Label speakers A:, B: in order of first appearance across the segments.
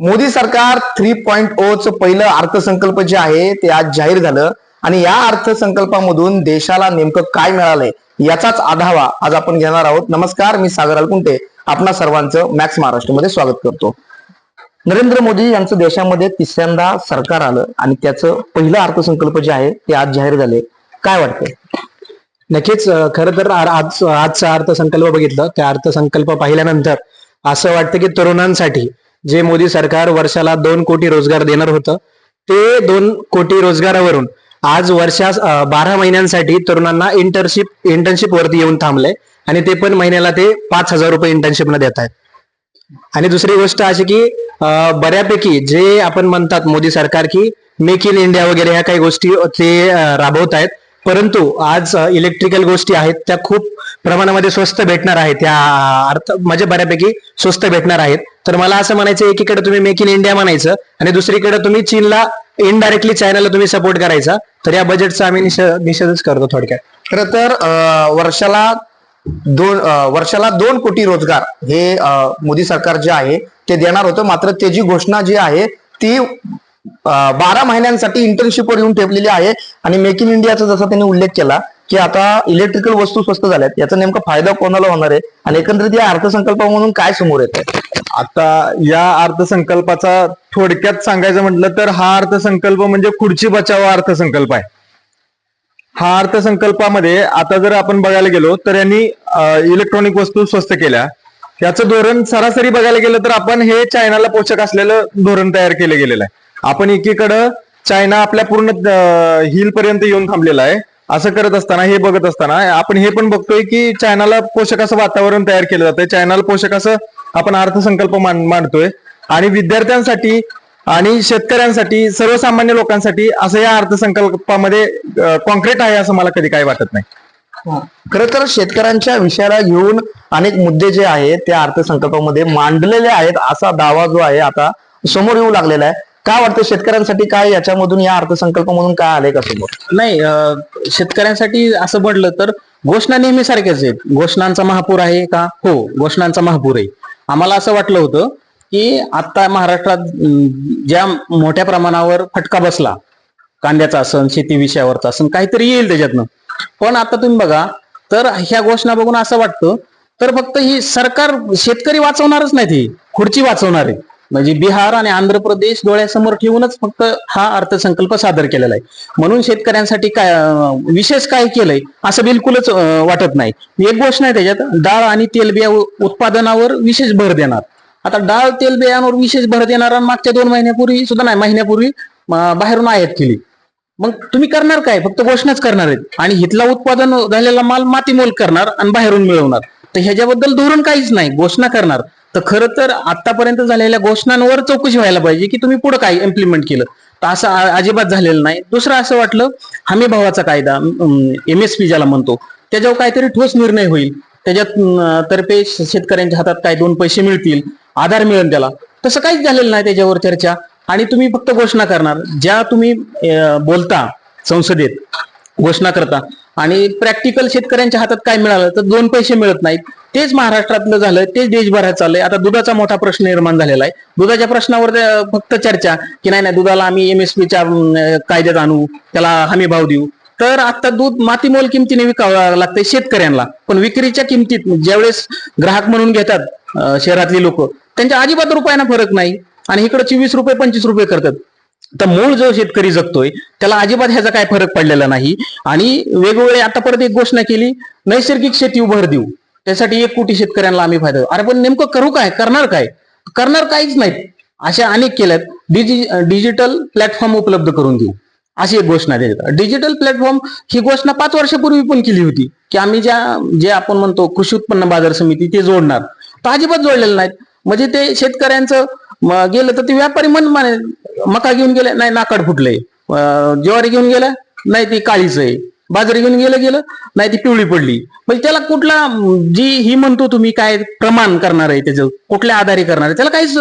A: मोदी सरकार three point O च पहिलं अर्थसंकल्प जे आहे ते आज जाहीर झालं. आणि या अर्थसंकल्पामधून देशाला नेमकं काय मिळालंय याचाच आढावा आज आपण घेणार आहोत. नमस्कार मी सागर अलकुंटे. आपणा सर्वांचं मॅक्स महाराष्ट्रमध्ये स्वागत करतो. नरेंद्र मोदी यांचं देशामध्ये तिसऱ्यांदा सरकार आलं आणि त्याचं पहिलं अर्थसंकल्प जे आहे ते आज जाहीर झाले. काय वाटतंय?
B: नक्कीच खर खरं तर आज आजचा अर्थसंकल्प बघितलं. त्या अर्थसंकल्प पाहिल्यानंतर असं वाटतं की तरुणांसाठी जे मोदी सरकार वर्षाला दोन कोटी रोजगार देणार होतं ते दोन कोटी रोजगारावरून आज वर्षा बारा महिन्यांसाठी तरुणांना इंटर्नशिप इंटर्नशिप वरती येऊन थांबले आणि ते पण महिन्याला ते पाच हजार रुपये इंटर्नशिप न देत आहेत. आणि दुसरी गोष्ट अशी की बऱ्यापैकी जे आपण म्हणतात मोदी सरकार की मेक इन इंडिया वगैरे ह्या काही गोष्टी ते राबवत आहेत परंतु आज इलेक्ट्रिकल गोष्टी आहेत त्या खूप प्रमाणामध्ये स्वस्त भेटणार आहेत. त्या अर्थ म्हणजे बऱ्यापैकी स्वस्त भेटणार आहेत. तर मला असं म्हणायचं एकीकडे तुम्ही मेक इन इंडिया म्हणायचं आणि दुसरीकडे तुम्ही चीनला इनडायरेक्टली चायनाला तुम्ही सपोर्ट करायचा. तर या बजेटचा आम्ही निषेधच करतो थोडक्यात.
A: खरं तर वर्षाला दोन वर्षाला दोन कोटी रोजगार हे मोदी सरकार जे आहे ते देणार होतं. मात्र त्याची घोषणा जी आहे ती बारा महिन्यांसाठी इंटर्नशिपवर येऊन ठेवलेली आहे. आणि मेक इन इंडियाचा जसा त्यांनी उल्लेख केला की आता इलेक्ट्रिकल वस्तू स्वस्त झाल्यात. याचा नेमका फायदा कोणाला होणार आहे? आणि एकंदरीत या अर्थसंकल्पामधून काय समोर येत आहे
C: आता या अर्थसंकल्पाचा थोडक्यात सांगायचं म्हटलं तर हा अर्थसंकल्प म्हणजे खुर्ची बचाव अर्थसंकल्प आहे. हा अर्थसंकल्पामध्ये आता जर आपण बघायला गेलो तर यांनी इलेक्ट्रॉनिक वस्तू स्वस्त केल्या. याचं धोरण सरासरी बघायला गेलं तर आपण हे चायनाला पोषक असलेलं धोरण तयार केलं गेलेलं आहे. आपण एकीकडं चायना आपल्या पूर्ण हिल पर्यंत येऊन थांबलेला आहे. असं करत असताना हे बघत असताना आपण हे पण बघतोय की चायनाला पोषक असं वातावरण तयार केलं जातंय. चायनाला पोषक असं आपण अर्थसंकल्प मान- मांडतोय. आणि विद्यार्थ्यांसाठी आणि शेतकऱ्यांसाठी सर्वसामान्य लोकांसाठी असं या अर्थसंकल्पामध्ये कॉन्क्रीट आहे असं मला कधी काही वाटत नाही.
A: खर तर शेतकऱ्यांच्या विषयाला घेऊन अनेक मुद्दे जे आहेत त्या अर्थसंकल्पामध्ये मांडलेले आहेत असा दावा जो आहे आता समोर येऊ लागलेला आहे. काय वाटतं शेतकऱ्यांसाठी काय याच्यामधून या अर्थसंकल्पामधून काय आलंय का समोर
D: नाही अं, शेतकऱ्यांसाठी असं म्हटलं तर घोषणा नेहमी सारख्याच आहेत. घोषणांचा महापूर आहे का? हो घोषणांचा महापूर आहे. आम्हाला असं वाटलं होतं की आता महाराष्ट्रात अं, ज्या मोठ्या प्रमाणावर फटका बसला कांद्याचा असन शेती विषयावरचा असन काहीतरी येईल त्याच्यातनं. पण आता तुम्ही बघा तर ह्या घोषणा बघून असं वाटतं तर फक्त ही सरकार शेतकरी वाचवणारच नाही ती खुर्ची वाचवणार. आहे म्हणजे बिहार आणि आंध्र प्रदेश डोळ्यासमोर ठेवूनच फक्त हा अर्थसंकल्प सादर केलेला आहे. म्हणून शेतकऱ्यांसाठी काय विशेष काय केलंय असं बिलकुलच वाटत नाही. एक गोष्ट नाही त्याच्यात डाळ आणि तेलबिया उत्पादनावर विशेष भर देणार. आता डाळ तेलबियांवर विशेष भर देणार आणि मागच्या दोन महिन्यापूर्वी सुद्धा नाही महिन्यापूर्वी बाहेरून आयात केली. मग तुम्ही करणार काय? फक्त घोषणाच करणार आहेत. आणि हितला उत्पादन झालेला माल मातीमोल करणार आणि बाहेरून मिळवणार. तर ह्याच्याबद्दल धोरण काहीच नाही. घोषणा करणार. तर खरं तर आतापर्यंत झालेल्या घोषणांवर चौकशी व्हायला पाहिजे की तुम्ही पुढे काय इम्प्लिमेंट केलं. तर असं अजिबात झालेलं नाही. दुसरं असं वाटलं हमी भावाचा कायदा एम एस पी ज्याला म्हणतो त्याच्यावर काहीतरी ठोस निर्णय होईल. त्याच्यात तर्फे शेतकऱ्यांच्या हातात काय दोन पैसे मिळतील आधार मिळेल त्याला. तसं काहीच झालेलं नाही त्याच्यावर चर्चा. आणि तुम्ही फक्त घोषणा करणार. ज्या तुम्ही बोलता संसदेत घोषणा करता आणि प्रॅक्टिकल शेतकऱ्यांच्या हातात काय मिळालं तर दोन पैसे मिळत नाहीत. तेच महाराष्ट्रातलं झालं तेच देशभरात चाललंय. आता दुधाचा मोठा प्रश्न निर्माण झालेला आहे. दुधाच्या प्रश्नावर फक्त चर्चा की नाही नाही दुधाला आम्ही एमएसपीच्या कायद्यात आणू त्याला हमी भाव देऊ. तर आता दूध मातीमोल किमतीने विकावं लागतंय शेतकऱ्यांना. पण विक्रीच्या किमतीत ज्यावेळेस ग्राहक म्हणून घेतात शहरातली लोक त्यांच्या अजिबात रुपयाना फरक नाही. आणि इकडे चोवीस रुपये पंचवीस रुपये करतात. तर मूळ जो शेतकरी जगतोय त्याला अजिबात ह्याचा काय फरक पडलेला नाही. आणि वेगवेगळे आता परत एक घोषणा केली नैसर्गिक शेती उभार देऊ. त्यासाठी एक कोटी शेतकऱ्यांना आम्ही फायदा अरे पण नेमकं करू काय? करणार काय? करणार काहीच नाहीत. अशा अनेक केल्यात. डिजि डिजिटल प्लॅटफॉर्म उपलब्ध करून देऊ. अशी एक घोषणा देतात डिजिटल प्लॅटफॉर्म ही घोषणा पाच वर्षापूर्वी पण केली होती की आम्ही ज्या जे आपण म्हणतो कृषी उत्पन्न बाजार समिती ते जोडणार. तर अजिबात जोडलेलं नाहीत. म्हणजे ते शेतकऱ्यांचं मग गेलं तर ते व्यापारी मन माने मका घेऊन गेले नाही नाकाड फुटलंय. ज्वारी घेऊन गेला नाही ती काळीच आहे. बाजरी घेऊन गेलं गेलं नाही ती पिवळी पडली. म्हणजे त्याला कुठला जी ही म्हणतो तुम्ही काय प्रमाण करणार आहे त्याचं कुठल्या आधारे करणार आहे त्याला काहीच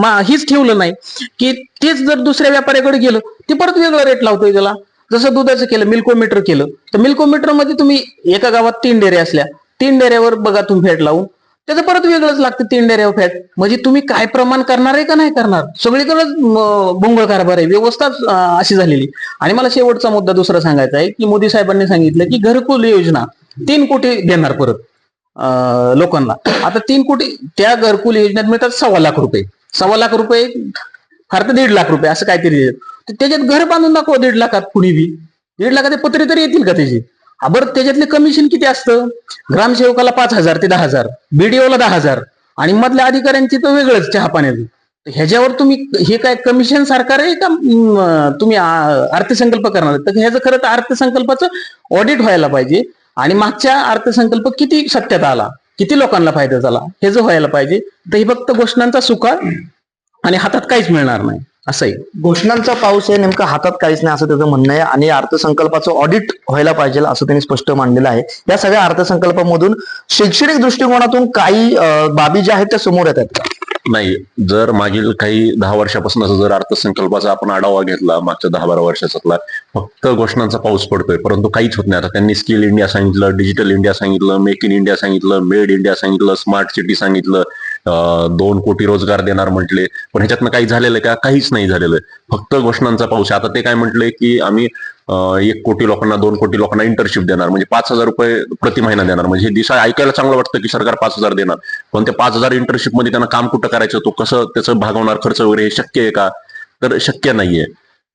D: मा- हीच ठेवलं नाही. की तेच जर दुसऱ्या व्यापाऱ्याकडे गेलं ते परत वेगळं रेट लावतोय त्याला. जसं दुधाचं केलं मिल्कोमीटर केलं. तर मिल्कोमीटरमध्ये तुम्ही एका गावात तीन डेरे असल्या तीन डेऱ्यावर बघा तुम्ही फेट लावून. त्याचं परत वेगळंच लागतं तीन डेऱ्या फॅट म्हणजे तुम्ही काय प्रमाण करणार आहे का नाही करणार? सगळीकडेच भोंगळ कारभार आहे. व्यवस्थाच अशी झालेली. आणि मला शेवटचा मुद्दा दुसरा सांगायचा आहे की मोदी साहेबांनी सांगितलं की घरकुल योजना तीन कोटी देणार परत लोकांना. आता तीन कोटी त्या घरकुल योजनेत मिळतात सव्वा लाख रुपये. सव्वा लाख रुपये फार तर दीड लाख रुपये असं काहीतरी. त्याच्यात घर बांधून दाखवा दीड लाखात कुणी बी. दीड लाखात पत्रे तरी येतील का त्याची? हा, बरं त्याच्यातले कमिशन किती असतं? ग्रामसेवकाला पाच हजार ते दहा हजार. बीडीओला दहा हजार. आणि मधल्या अधिकाऱ्यांची तर वेगळंच चहा पाण्याचं ह्याच्यावर तुम्ही हे काय कमिशन सरकार आहे का तुम्ही अर्थसंकल्प करणार तर ह्याचं खरं तर अर्थसंकल्पाचं ऑडिट व्हायला पाहिजे. आणि मागच्या अर्थसंकल्प किती सत्यात आला? किती लोकांना फायदा झाला? हे जो व्हायला पाहिजे तर हे फक्त घोषणांचा सुका आणि हातात काहीच मिळणार नाही. असं आहे
A: घोषणांचा पाऊस आहे नेमकं हातात काहीच नाही असं त्याचं म्हणणं आहे. आणि अर्थसंकल्पाचं ऑडिट व्हायला पाहिजे असं त्यांनी स्पष्ट मांडलेलं आहे. या सगळ्या अर्थसंकल्पामधून शैक्षणिक दृष्टिकोनातून काही बाबी ज्या आहेत त्या समोर येतात
E: नाही. जर मागील काही दहा वर्षापासून जर अर्थसंकल्पाचा आपण आढावा घेतला मागच्या दहा बारा वर्षाचा फक्त घोषणांचा पाऊस पडतोय. परंतु काहीच होत नाही. आता त्यांनी स्किल इंडिया सांगितलं डिजिटल इंडिया सांगितलं मेक इन इंडिया सांगितलं मेड इंडिया सांगितलं स्मार्ट सिटी सांगितलं दोन कोटी रोजगार देणार म्हटले. पण ह्याच्यातनं काही झालेलं का? काहीच नाही झालेलं फक्त घोषणांचा पाऊस आता ते काय म्हटले की आम्ही एक कोटी लोकांना दोन कोटी लोकांना इंटर्नशिप देणार. म्हणजे पाच हजार रुपये प्रति महिना देणार. म्हणजे हे दिशा ऐकायला चांगलं वाटतं की सरकार पाच हजार देणार. पण ते पाच हजार इंटर्नशिपमध्ये त्यांना काम कुठं करायचं? तो कसं त्याचं भागवणार खर्च वगैरे हे शक्य आहे का? तर शक्य नाहीये.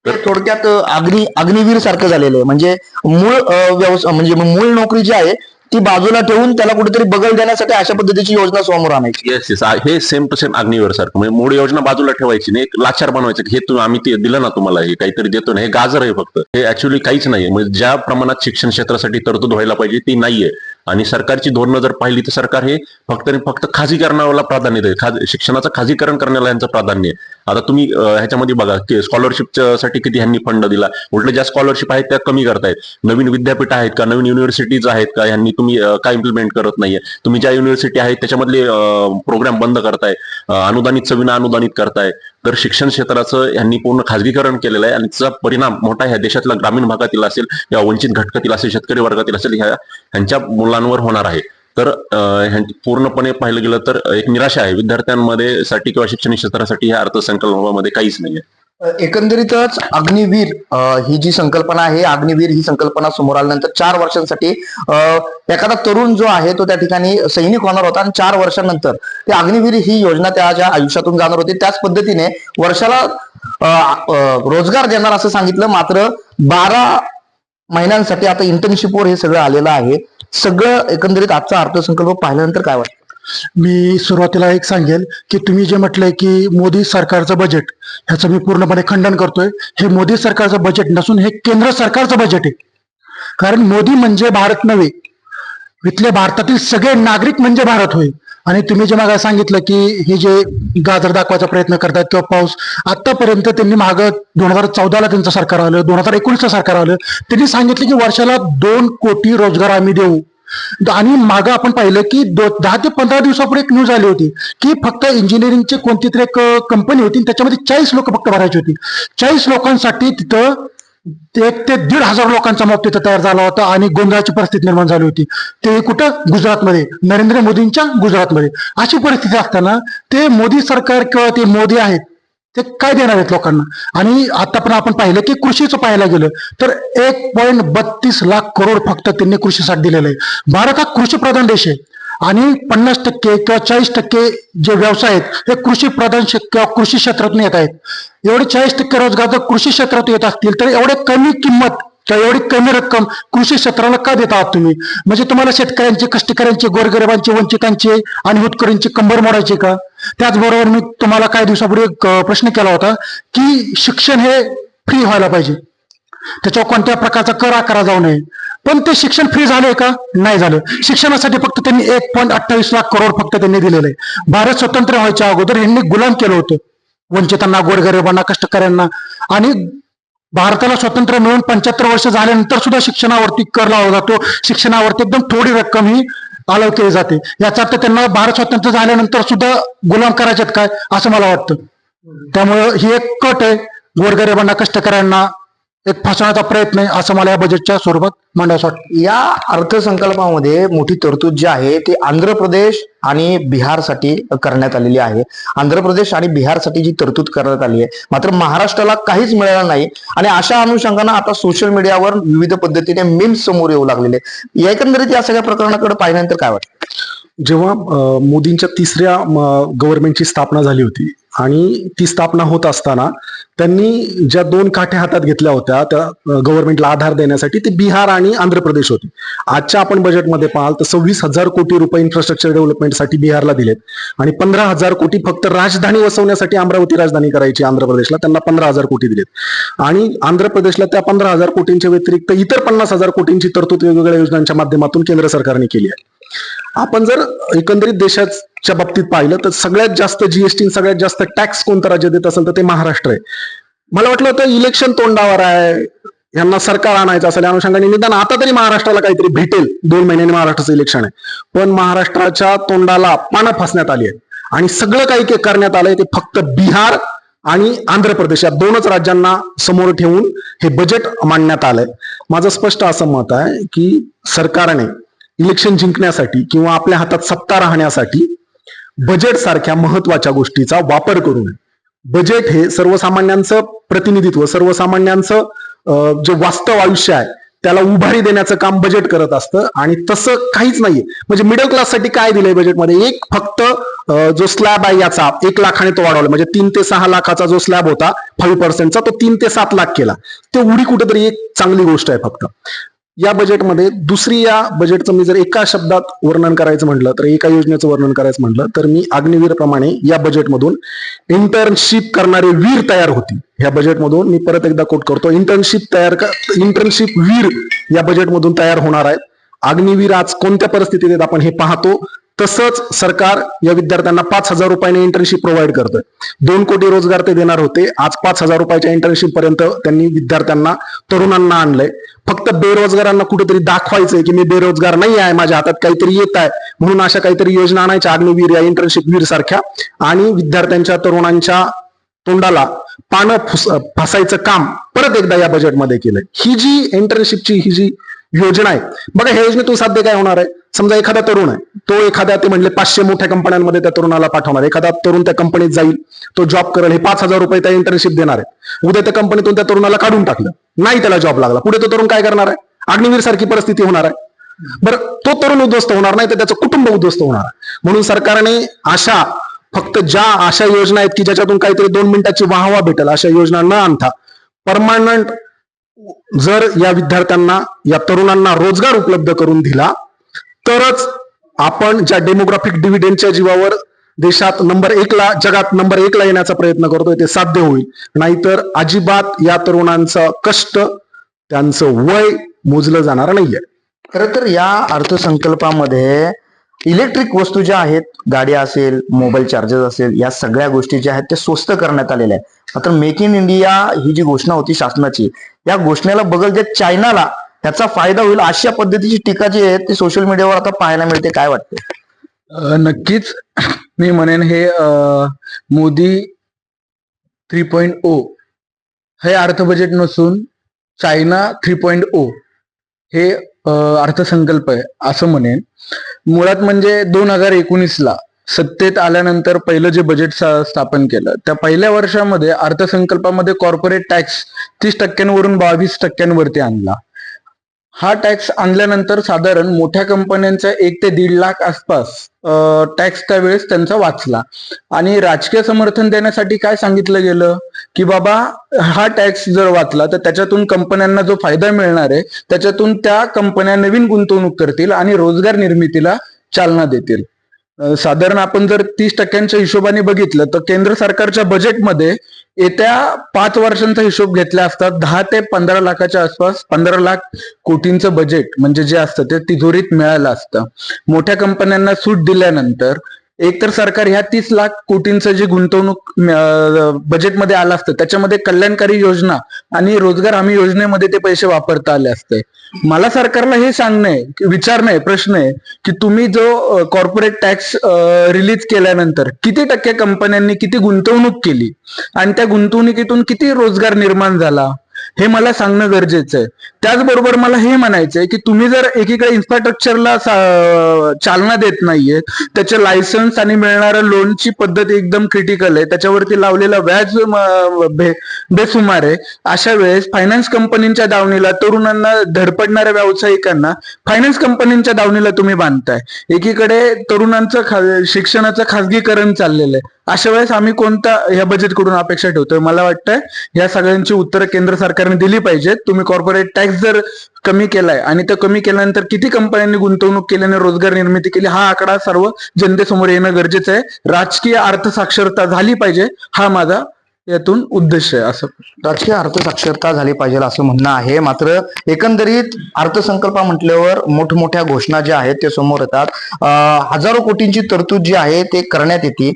A: तर थोडक्यात अग्नि अग्निवीर सारखं झालेलं आहे. म्हणजे मूळ व्यवसाय म्हणजे मूळ नोकरी जी आहे ती बाजूला ठेवून त्याला कुठेतरी बगल देण्यासाठी अशा पद्धतीची योजना समोर आणायची.
E: येस येस हे सेम टू सेम अग्निवर सारखं. म्हणजे मूळ योजना बाजूला ठेवायची नाही एक लाचार बनवायचं हे आम्ही ते दिलं ना तुम्हाला हे काहीतरी देतो ना हे गाजर आहे फक्त. हे ऍक्च्युली काहीच नाहीये. म्हणजे ज्या प्रमाणात शिक्षण क्षेत्रासाठी तरतूद व्हायला पाहिजे ती नाहीये. आणि सरकारची धोरणं जर पाहिली तर सरकार हे फक्त आणि फक्त खाजगीकरणाला प्राधान्य देते खाज शिक्षणाचं खाजगीकरण करण्याला यांचं प्राधान्य आहे. आता तुम्ही ह्याच्यामध्ये बघा की स्कॉलरशिपच्या साठी किती ह्यांनी फंड दिला. उलट ज्या स्कॉलरशिप आहेत त्या कमी करतायत. नवीन विद्यापीठ आहेत का नवीन युनिव्हर्सिटीज आहेत का ह्यांनी तुम्ही काय का इम्प्लिमेंट करत नाहीये. तुम्ही ज्या युनिव्हर्सिटी आहेत त्याच्यामधले प्रोग्राम बंद करताय. अनुदानित सविना अनुदानित करताय. तर शिक्षण क्षेत्राचं यांनी पूर्ण खाजगीकरण केलेलं आहे आणि त्याचा परिणाम मोठा ह्या देशातल्या ग्रामीण भागातील असेल या वंचित घटकातील असेल शेतकरी वर्गातील असेल ह्या ह्यांच्या मुलांवर होणार आहे. तर पूर्णपणे पाहिलं गेलं तर एक निराशा आहे. विद्यार्थ्यांमध्ये साठी किंवा शैक्षणिक क्षेत्रासाठी ह्या अर्थसंकल्पामध्ये काहीच नाहीये.
A: एकंदरीतच अग्निवीर ही जी संकल्पना आहे अग्निवीर ही संकल्पना समोर आल्यानंतर चार वर्षांसाठी एखादा तरुण जो आहे तो त्या ठिकाणी सैनिक होणार होता. आणि चार वर्षांनंतर ते अग्निवीर ही योजना त्याच्या आयुष्यातून जाणार होती त्याच पद्धतीने वर्षाला रोजगार देणार असं सांगितलं. मात्र बारा महिन्यांसाठी आता इंटर्नशिपवर हे सगळं आलेलं आहे. सगळं एकंदरीत आजचा अर्थसंकल्प पाहिल्यानंतर काय वाटतं?
F: मी सुरुवातीला एक सांगेल की तुम्ही जे म्हटलंय की मोदी सरकारचं बजेट ह्याचं मी पूर्णपणे खंडन करतोय. हे मोदी सरकारचं बजेट नसून हे केंद्र सरकारचं बजेट आहे. कारण मोदी म्हणजे भारत नव्हे. इथले भारतातील सगळे नागरिक म्हणजे भारत होय. आणि तुम्ही जे मागा सांगितलं की हे जे गाजर दाखवायचा प्रयत्न करतात किंवा पाऊस आतापर्यंत त्यांनी माग दोन हजार चौदाला त्यांचं सरकार आलं दोन हजार एकोणीसचं सरकार आलं. त्यांनी सांगितलं की वर्षाला दोन कोटी रोजगार आम्ही देऊ. आणि मागं आपण पाहिलं की दहा ते पंधरा दिवसापूर्वी एक न्यूज आली होती की फक्त इंजिनिअरिंगची कोणती तरी एक कंपनी होती आणि त्याच्यामध्ये चाळीस लोक फक्त भरायची होती. चाळीस लोकांसाठी तिथं एक ते दीड हजार लोकांचा मॉब तिथं तयार झाला होता आणि गोंधळाची परिस्थिती निर्माण झाली होती. ते कुठं? गुजरातमध्ये. नरेंद्र मोदींच्या गुजरातमध्ये. अशी परिस्थिती असताना ते मोदी सरकार किंवा ते मोदी आहेत ते काय देणार आहेत लोकांना? आणि आता पण आपण पाहिलं की कृषीचं पाहायला गेलं तर एक पॉईंट बत्तीस लाख करोड फक्त त्यांनी कृषीसाठी दिलेलं आहे. भारत हा कृषी प्रधान देश आहे. आणि पन्नास टक्के किंवा चाळीस टक्के जे व्यवसाय आहेत हे कृषी प्रधान किंवा कृषी क्षेत्रातून येत आहेत. एवढे चाळीस टक्के रोजगार जर कृषी क्षेत्रात येत असतील तर एवढे कमी किंमत किंवा एवढी कमी रक्कम कृषी क्षेत्राला का देत आहात तुम्ही? म्हणजे तुम्हाला शेतकऱ्यांचे कष्टकऱ्यांचे गोरगरिबांचे वंचितांचे आणि होतकरींची कंबर मोडायची का? त्याचबरोबर मी तुम्हाला काही दिवसापूर्वी एक प्रश्न केला होता की शिक्षण हे फ्री व्हायला पाहिजे. त्याच्यावर कोणत्या प्रकारचा कर आकारा जाऊ नये. पण ते शिक्षण फ्री झालंय का? नाही झालं. शिक्षणासाठी फक्त त्यांनी एक पॉईंट अठ्ठावीस लाख करोड फक्त त्यांनी दिलेलं आहे. भारत स्वतंत्र व्हायच्या अगोदर यांनी गुलाम केलं होतं. वंचितांना गोरगरिबांना कष्टकऱ्यांना. आणि भारताला स्वातंत्र्य मिळून पंच्याहत्तर वर्ष झाल्यानंतर सुद्धा शिक्षणावरती कर लावला जातो. शिक्षणावरती एकदम थोडी रक्कम ही आलव केली जाते. याचा अर्थ त्यांना भारत स्वतंत्र झाल्यानंतर सुद्धा गुलाम करायच्यात काय? असं मला वाटतं. त्यामुळं ही एक कट आहे. गोरगरिबांना कष्टकऱ्यांना एक फसवण्याचा प्रयत्न आहे असं मला या बजेटच्या स्वरूपात मांडावं वाटतं.
A: या अर्थसंकल्पामध्ये मोठी तरतूद जी आहे ती आंध्र प्रदेश आणि बिहारसाठी करण्यात आलेली आहे. आंध्र प्रदेश आणि बिहारसाठी जी तरतूद करण्यात आली आहे मात्र महाराष्ट्राला काहीच मिळालं नाही. आणि अशा अनुषंगानं आता सोशल मीडियावर विविध पद्धतीने मीम्स समोर येऊ लागलेले आहेत. एकंदरीत या सगळ्या प्रकरणाकडे पाहिल्यानंतर काय वाटतं?
G: जेव्हा मोदींच्या तिसऱ्या गव्हर्नमेंटची स्थापना झाली होती आणि ती स्थापना होत असताना त्यांनी ज्या दोन काठ्या हातात घेतल्या होत्या त्या गव्हर्नमेंटला आधार देण्यासाठी ते बिहार आणि आंध्र प्रदेश होते. आजच्या आपण बजेटमध्ये पाहाल तर सव्वीस हजार कोटी रुपये इन्फ्रास्ट्रक्चर डेव्हलपमेंटसाठी बिहारला दिलेत आणि पंधरा हजार कोटी फक्त राजधानी वसवण्यासाठी अमरावती राजधानी करायची आंध्र प्रदेशला त्यांना पंधरा हजार कोटी दिलेत. आणि आंध्र प्रदेशला त्या पंधरा हजार कोटींच्या व्यतिरिक्त इतर पन्नास हजार कोटींची तरतूद वेगवेगळ्या योजनांच्या माध्यमातून केंद्र सरकारने केली आहे. आपण जर एकंदरीत देशाच्या बाबतीत पाहिलं तर सगळ्यात जास्त जीएसटी सगळ्यात जास्त टॅक्स कोणतं राज्य देत असेल तर ते महाराष्ट्र आहे. मला वाटलं होतं इलेक्शन तोंडावर आहे. यांना सरकार आणायचं असेल या अनुषंगाने निदान आता तरी महाराष्ट्राला काहीतरी भेटेल. दोन महिन्यांनी महाराष्ट्राचं इलेक्शन आहे. पण महाराष्ट्राच्या तोंडाला पानं फसण्यात आली आहेत. आणि सगळं काही करण्यात आलंय ते फक्त बिहार आणि आंध्र प्रदेश. या दोनच राज्यांना समोर ठेवून हे बजेट मांडण्यात आलंय. माझं स्पष्ट असं मत आहे की सरकारने इलेक्शन जिंकण्यासाठी किंवा आपल्या हातात सत्ता राहण्यासाठी बजेट सारख्या महत्त्वाच्या गोष्टीचा वापर करू नये बजेट हे सर्वसामान्यांचं प्रतिनिधित्व सर्वसामान्यांचं जे वास्तव आयुष्य आहे त्याला उभारी देण्याचं काम बजेट करत असतं आणि तसं काहीच नाहीये. म्हणजे मिडल क्लाससाठी काय दिलंय बजेटमध्ये एक फक्त जो स्लॅब आहे याचा एक लाखाने तो वाढवला. म्हणजे तीन ते सहा लाखाचा जो स्लॅब होता फाईव्ह पर्सेंटचा तो तीन ते सात लाख केला. ते उडी कुठेतरी एक चांगली गोष्ट आहे फक्त. या बजेटमध्ये दुसरी या बजेटचं मी जर एका शब्दात वर्णन करायचं म्हटलं तर एका योजनेचं वर्णन करायचं म्हटलं तर मी अग्निवीरप्रमाणे या बजेटमधून इंटर्नशिप करणारे वीर तयार होती ह्या बजेटमधून मी परत एकदा कोट करतो इंटर्नशिप तयार इंटर्नशिप वीर या बजेटमधून तयार होणार आहेत. अग्निवीर आज कोणत्या परिस्थितीत आपण हे पाहतो. तसंच सरकार या विद्यार्थ्यांना पाच हजार रुपयाने इंटर्नशिप प्रोव्हाइड करतोय दोन कोटी रोजगार ते देणार होते. आज पाच हजार रुपयाच्या इंटर्नशिप पर्यंत त्यांनी विद्यार्थ्यांना तरुणांना आणलंय. फक्त बेरोजगारांना कुठेतरी दाखवायचंय की मी बेरोजगार नाही आहे माझ्या हातात काहीतरी येत आहे. म्हणून अशा काहीतरी योजना आणायच्या अग्निवीर या इंटर्नशिप वीर सारख्या. आणि विद्यार्थ्यांच्या तरुणांच्या तोंडाला पानं फुस- फसायचं काम परत एकदा या बजेटमध्ये केलंय. ही जी इंटर्नशिपची ही जी योजना आहे. बघा ह्या योजनेतून साध्य काय होणार आहे? समजा एखादा तरुण आहे तो एखाद्या ते म्हणले पाचशे मोठ्या कंपन्यांमध्ये त्या तरुणाला पाठवणार एखादा तरुण त्या कंपनीत जाईल तो जॉब करेल हे पाच हजार रुपये त्या इंटर्नशिप देणार आहे. उद्या त्या कंपनीतून त्या तरुणाला काढून टाकलं. नाही त्याला जॉब लागला. पुढे तो तरुण काय करणार आहे? अग्निवीर सारखी परिस्थिती होणार आहे. बरं तो तरुण उद्ध्वस्त होणार नाही तर त्याचं कुटुंब उद्ध्वस्त होणार आहे. म्हणून सरकारने अशा फक्त ज्या अशा योजना आहेत की ज्याच्यातून काहीतरी दोन मिनिटाची वाहवा भेटेल अशा योजना न आणता परमानंट जर या विद्यार्थ्यांना या तरुणांना रोजगार उपलब्ध करून दिला तरच आपण ज्या डेमोग्राफिक डिव्हिडंडच्या जीवावर देशात नंबर एकला जगात नंबर एकला येण्याचा प्रयत्न करतोय ते साध्य होईल. नाहीतर अजिबात या तरुणांचं कष्ट त्यांचं वय मोजलं जाणार नाहीये.
A: खरं तर या अर्थसंकल्पामध्ये इलेक्ट्रिक वस्तू ज्या आहेत गाड्या असेल मोबाईल चार्जेस असेल या सगळ्या गोष्टी ज्या आहेत त्या स्वस्त करण्यात आलेल्या आहेत. मात्र मेक इन इंडिया ही जी घोषणा होती शासनाची या घोषणेला बगल जे चायनाला त्याचा फायदा होईल अशा पद्धतीची टीका जी आहे ती सोशल मीडियावर आता पाहायला मिळते. काय वाटते?
H: नक्कीच. मी म्हणेन हे मोदी थ्री पॉइंट ओ हे अर्थ बजेट नसून चायना थ्री पॉइंट ओ हे अर्थसंकल्प आहे असं म्हणेन. मुळात म्हणजे दोन हजार एकोणीसला सत्तेत आल्यानंतर पहिलं जे बजेट स्थापन केलं त्या पहिल्या वर्षामध्ये अर्थसंकल्पामध्ये कॉर्पोरेट टॅक्स तीस टक्क्यांवरून बावीस टक्क्यांवरती आणला. हा टॅक्स आणल्यानंतर साधारण मोठ्या कंपन्यांचा एक ते दीड लाख आसपास टॅक्स त्यावेळेस त्यांचा वाचला. आणि राजकीय समर्थन देण्यासाठी काय सांगितलं गेलं? की बाबा हा टॅक्स जर वाचला तर त्याच्यातून कंपन्यांना जो फायदा मिळणार आहे त्याच्यातून त्या कंपन्या नवीन गुंतवणूक करतील आणि रोजगार निर्मितीला चालना देतील. साधारण आपण जर तीस टक्क्यांच्या हिशोबाने बघितलं तर केंद्र सरकारच्या बजेटमध्ये येत्या पाच वर्षांचा हिशोब घेतला असता दहा ते पंधरा लाखाच्या आसपास पंधरा लाख कोटींचं बजेट म्हणजे जे असतं ते तिजोरीत मिळालं असतं. मोठ्या कंपन्यांना सूट दिल्यानंतर एक तर सरकार ह्या तीस लाख कोटींचं जे गुंतवणूक बजेटमध्ये आलं असतं त्याच्यामध्ये कल्याणकारी योजना आणि रोजगार हमी योजनेमध्ये ते पैसे वापरता आले असते. मला सरकारला हे सांगणं आहे विचारणं आहे प्रश्न आहे की तुम्ही जो कॉर्पोरेट टॅक्स रिलीज केल्यानंतर किती टक्के कंपन्यांनी किती गुंतवणूक केली? आणि त्या गुंतवणुकीतून किती रोजगार निर्माण झाला?
I: हे मला सांगणं गरजेचं आहे. त्याचबरोबर मला हे म्हणायचं आहे की तुम्ही जर एकीकडे इन्फ्रास्ट्रक्चरला चालना देत नाहीये त्याचे लायसन्स आणि मिळणाऱ्या लोनची पद्धत एकदम क्रिटिकल आहे त्याच्यावरती लावलेला व्याज बेसुमार आहे. अशा वेळेस फायनान्स कंपनीच्या दावणीला तरुणांना धडपडणाऱ्या व्यावसायिकांना फायनान्स कंपनीच्या दावणीला तुम्ही बांधताय. एकीकडे तरुणांचं खा- शिक्षणाचं खासगीकरण चाललेलं आहे. अशा वेळेस आम्ही कोणता ह्या बजेटकडून अपेक्षा ठेवतोय? मला वाटतंय या सगळ्यांची उत्तरं केंद्र सरकारने दिली पाहिजेत. तुम्ही कॉर्पोरेट टॅक्स जर कमी केलाय आणि तो कमी केल्यानंतर किती कंपन्यांनी गुंतवणूक केल्याने रोजगार निर्मिती केली हा आकडा सर्व जनतेसमोर येणं गरजेचं आहे. राजकीय अर्थसाक्षरता झाली पाहिजे हा माझा यातून उद्देश आहे असं.
A: राजकीय अर्थसाक्षरता झाली पाहिजे असं म्हणणं आहे. मात्र एकंदरीत अर्थसंकल्प म्हटल्यावर मोठमोठ्या घोषणा ज्या आहेत ते समोर येतात. हजारो कोटींची तरतूद जी आहे ते करण्यात येते.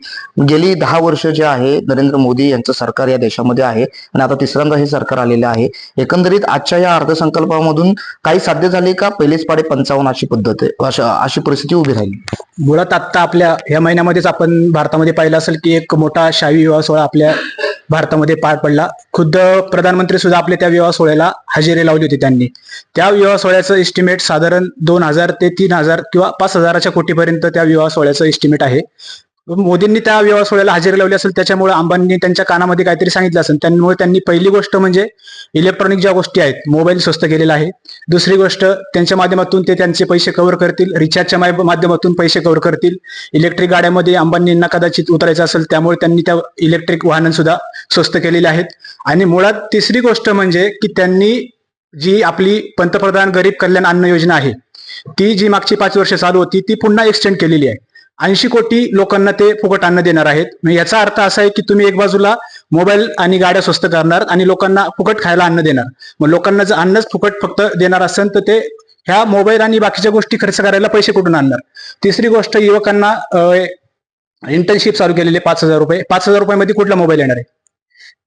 A: गेली दहा वर्ष जे आहे नरेंद्र मोदी यांचं सरकार या देशामध्ये आहे आणि आता तिसऱ्यांदा हे सरकार आलेलं आहे. एकंदरीत आजच्या या अर्थसंकल्पामधून काही साध्य झाले का? पहिलेच पाडे पंचावन्न अशी पद्धत आहे. अशा अशी परिस्थिती उभी राहिली.
H: मुळात आत्ता आपल्या या महिन्यामध्येच आपण भारतामध्ये पाहिलं असेल की एक मोठा शाही विवाह सोहळा आपल्या भारतामध्ये पार पडला. खुद्द प्रधानमंत्री सुद्धा आपल्या त्या विवाह सोहळ्याला हजेरी लावली होती त्यांनी. त्या विवाह सोहळ्याचं एस्टिमेट साधारण दोन हजार ते तीन हजार किंवा पाच हजाराच्या कोटीपर्यंत त्या विवाह सोहळ्याचं एस्टिमेट आहे. मोदींनी त्या विवाह सोहळ्याला हजेरी लावली असेल त्याच्यामुळे अंबानी त्यांच्या कानामध्ये काहीतरी सांगितलं असेल. त्यामुळे त्यांनी पहिली गोष्ट म्हणजे इलेक्ट्रॉनिक ज्या गोष्टी आहेत मोबाईल स्वस्त केलेला आहे. दुसरी गोष्ट त्यांच्या माध्यमातून ते त्यांचे पैसे कव्हर करतील रिचार्जच्या माय- माध्यमातून पैसे कव्हर करतील. इलेक्ट्रिक गाड्यामध्ये अंबानींना कदाचित उतरायचं असेल त्यामुळे त्यांनी त्या इलेक्ट्रिक वाहनं सुद्धा स्वस्त केलेली आहेत. आणि मुळात तिसरी गोष्ट म्हणजे की त्यांनी जी आपली पंतप्रधान गरीब कल्याण अन्न योजना आहे ती जी मागची पाच वर्ष चालू होती ती पुन्हा एक्सटेंड केलेली आहे. ऐंशी कोटी लोकांना ते फुकट अन्न देणार आहेत. याचा अर्थ असा आहे की तुम्ही एक बाजूला मोबाईल आणि गाड्या स्वस्त करणार आणि लोकांना फुकट खायला अन्न देणार. मग लोकांना जर अन्नच फुकट फक्त देणार असेल तर ते ह्या मोबाईल आणि बाकीच्या गोष्टी खर्च करायला पैसे कुठून आणणार? तिसरी गोष्ट युवकांना इंटर्नशिप चालू केलेली पाच हजार रुपये. पाच हजार रुपयामध्ये कुठला मोबाईल येणार आहे?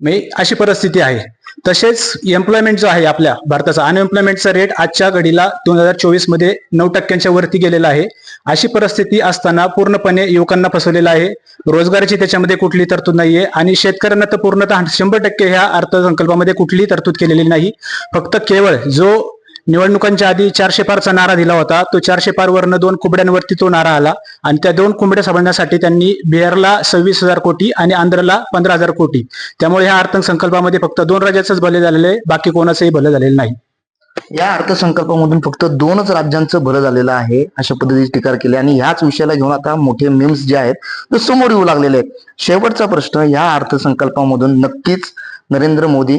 H: मी अशी परिस्थिती आहे. तसेच एम्प्लॉयमेंट जो आहे आपल्या भारताचा अनएम्प्लॉयमेंटचा रेट आजच्या घडीला दोन हजार चोवीसमध्ये नऊ टक्क्यांच्या वरती गेलेला आहे. अशी परिस्थिती असताना पूर्णपणे युवकांना फसवलेलं आहे. रोजगाराची त्याच्यामध्ये कुठली तरतूद नाहीये आणि शेतकऱ्यांना तर पूर्णतः शंभर टक्के ह्या अर्थसंकल्पामध्ये कुठलीही तरतूद केलेली नाही. फक्त केवळ जो निवडणुकांच्या आधी चारशे पारचा नारा दिला होता. तो चारशे पार वरनं दोन कुंबड्यांवरती तो नारा आला आणि त्या दोन कुंबड्या सांभाळण्यासाठी त्यांनी बिहारला सव्वीस हजार कोटी आणि आंध्रला पंधरा हजार कोटी. त्यामुळे ह्या अर्थसंकल्पामध्ये फक्त दोन राज्याचंच भले झालेलं आहे बाकी कोणाचंही भलं झालेलं नाही.
A: या अर्थसंकल्पामधून फक्त दोनच राज्यांचं भलं झालेलं आहे अशा पद्धतीची टीका केली आणि ह्याच विषयाला घेऊन आता मोठे मीम्स जे आहेत ते समोर येऊ लागलेले आहेत. शेवटचा प्रश्न या अर्थसंकल्पामधून नक्कीच नरेंद्र मोदी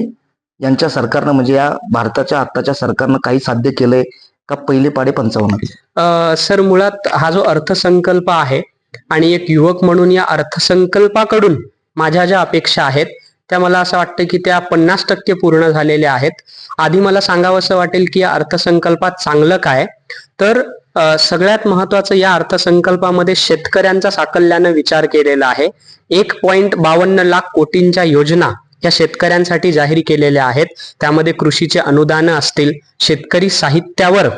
A: यांच्या सरकारनं म्हणजे या भारताच्या आत्ताच्या सरकारनं काही साध्य केलंय का पहिले पाडे पंचावन्न
J: सर मुळात हा जो अर्थसंकल्प आहे आणि एक युवक म्हणून या अर्थसंकल्पाकडून माझ्या ज्या अपेक्षा आहेत त्या मला असं वाटतं की त्या पन्नास टक्के पूर्ण झालेल्या आहेत. आधी मला सांगावं असं वाटेल की या अर्थसंकल्पात चांगलं काय? तर सगळ्यात महत्वाचं या अर्थसंकल्पामध्ये शेतकऱ्यांचा साकल्यानं विचार केलेला आहे. एक पॉइंट बावन्न लाख कोटींच्या योजना या शेतकऱ्यांसाठी जाहीर केलेल्या आहेत. त्यामध्ये कृषीचे अनुदानं असतील. शेतकरी साहित्यावर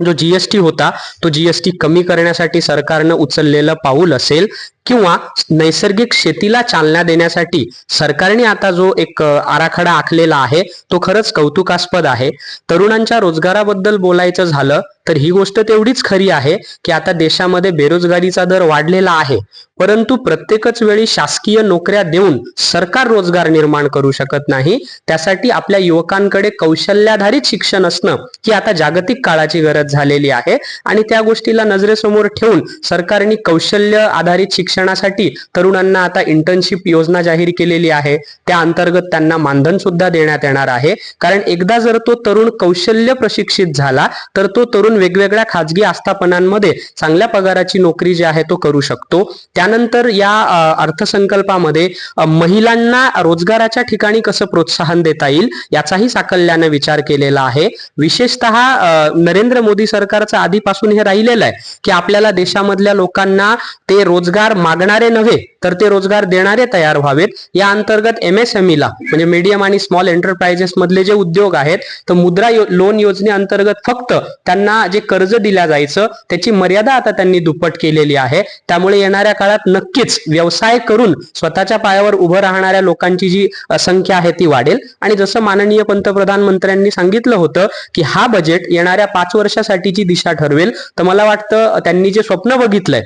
J: जो जीएसटी होता तो जीएसटी कमी करण्यासाठी सरकारनं उचललेलं पाऊल असेल किंवा नैसर्गिक शेतीला चालना देण्यासाठी सरकारने आता जो एक आराखडा आखलेला आहे तो खरंच कौतुकास्पद आहे. तरुणांच्या रोजगाराबद्दल बोलायचं झालं तर ही गोष्ट तेवढीच खरी आहे की आता देशामध्ये बेरोजगारीचा दर वाढलेला आहे. परंतु प्रत्येकच वेळी शासकीय नोकऱ्या देऊन सरकार रोजगार निर्माण करू शकत नाही. त्यासाठी आपल्या युवकांकडे कौशल्याधारित शिक्षण असणं ही आता जागतिक काळाची गरज झालेली आहे. आणि त्या गोष्टीला नजरेसमोर ठेवून सरकारने कौशल्य आधारित शिक्षणासाठी तरुणांना आता इंटर्नशिप योजना जाहीर केलेली आहे. त्या अंतर्गत त्यांना मानधन सुद्धा देण्यात येणार आहे. कारण एकदा जर तो तरुण कौशल्य प्रशिक्षित झाला तर तो तरुण वेगवेगळ्या खाजगी आस्थापनांमध्ये चांगल्या पगाराची नोकरी जी आहे तो करू शकतो. त्यानंतर या अर्थसंकल्पामध्ये महिलांना रोजगाराच्या ठिकाणी कसं प्रोत्साहन देता येईल याचाही साकल्यानं विचार केलेला आहे. विशेषतः नरेंद्र मोदी सरकारचं आधीपासून हे राहिलेलं आहे की आपल्याला देशामधल्या लोकांना ते रोजगार मागणारे नव्हे तर ते रोजगार देणारे तयार व्हावेत. या अंतर्गत एमएसएमई ला म्हणजे मीडियम आणि स्मॉल एंटरप्राइजेस मधले जे उद्योग आहेत तर मुद्रा यो- लोन योजनेअंतर्गत फक्त त्यांना त्यांना जे कर्ज दिल्या जायचं त्याची मर्यादा आता त्यांनी दुप्पट केलेली आहे. त्यामुळे येणाऱ्या काळात नक्कीच व्यवसाय करून स्वतःच्या पायावर उभं राहणाऱ्या लोकांची जी संख्या आहे ती वाढेल. आणि जसं माननीय पंतप्रधान मंत्र्यांनी सांगितलं होतं की हा बजेट येणाऱ्या पाच वर्षासाठीची दिशा ठरवेल तर मला वाटतं त्यांनी जे स्वप्न बघितलंय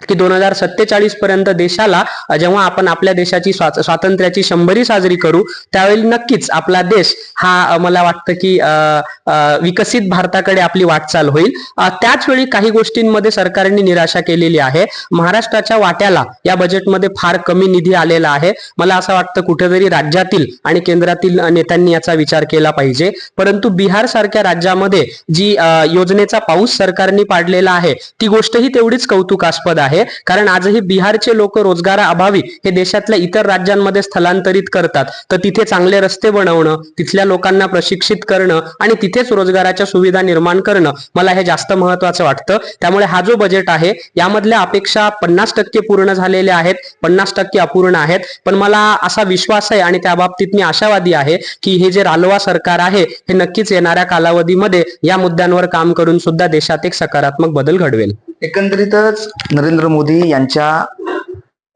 J: की दोन हजार सत्तेचाळीस पर्यंत देशाला जेव्हा आपण आपल्या देशाची स्वातंत्र्याची शंभरी साजरी करू त्यावेळी नक्कीच आपला देश हा मला वाटतं की आ, आ, विकसित भारताकडे आपली वाटचाल होईल. त्याच वेळी काही गोष्टींमध्ये सरकारने निराशा केलेली आहे. महाराष्ट्राच्या वाट्याला या बजेटमध्ये फार कमी निधी आलेला आहे. मला असं वाटतं कुठेतरी राज्यातील आणि केंद्रातील नेत्यांनी याचा विचार केला पाहिजे. परंतु बिहार सारख्या राज्यामध्ये जी योजनेचा पाऊस सरकारने पाडलेला आहे ती गोष्टही तेवढीच कौतुकास्पद आहे. कारण आजही बिहारचे लोक रोजगाराअभावी हे देशातल्या इतर राज्यांमध्ये स्थलांतरित करतात. तर तिथे चांगले रस्ते बनवणं तिथल्या लोकांना प्रशिक्षित करणं आणि तिथेच रोजगाराच्या सुविधा निर्माण करणं मला हे जास्त महत्वाचं वाटतं. त्यामुळे हा जो बजेट आहे यामधल्या अपेक्षा पन्नास टक्के पूर्ण झालेल्या आहेत पन्नास टक्के अपूर्ण आहेत. पण मला असा विश्वास आहे आणि त्या बाबतीत मी आशावादी आहे की हे जे रालोआ सरकार आहे हे नक्कीच येणाऱ्या कालावधीमध्ये या मुद्द्यांवर काम करून सुद्धा देशात एक सकारात्मक बदल घडवेल.
A: एकंदरीतच नरेंद्र मोदी यांच्या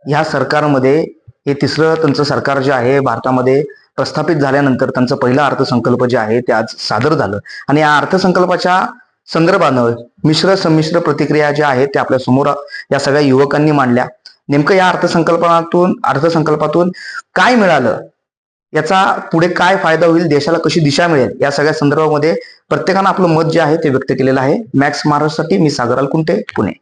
A: ह्या सरकारमध्ये हे तिसरं त्यांचं सरकार जे आहे भारतामध्ये प्रस्थापित झाल्यानंतर त्यांचं पहिलं अर्थसंकल्प जे आहे ते आज सादर झालं. आणि या अर्थसंकल्पाच्या संदर्भानं मिश्र संमिश्र प्रतिक्रिया ज्या आहेत त्या आपल्यासमोर या सगळ्या युवकांनी मांडल्या. नेमकं या अर्थसंकल्पातून अर्थसंकल्पातून काय मिळालं? याचा पुढे काय फायदा होईल देशाला कशी दिशा मिळेल या सगळ्या संदर्भामध्ये प्रत्येकानं आपलं मत जे आहे ते व्यक्त केलेलं आहे. मॅक्स महाराष्ट्रासाठी मी सागराल कुंटे पुणे.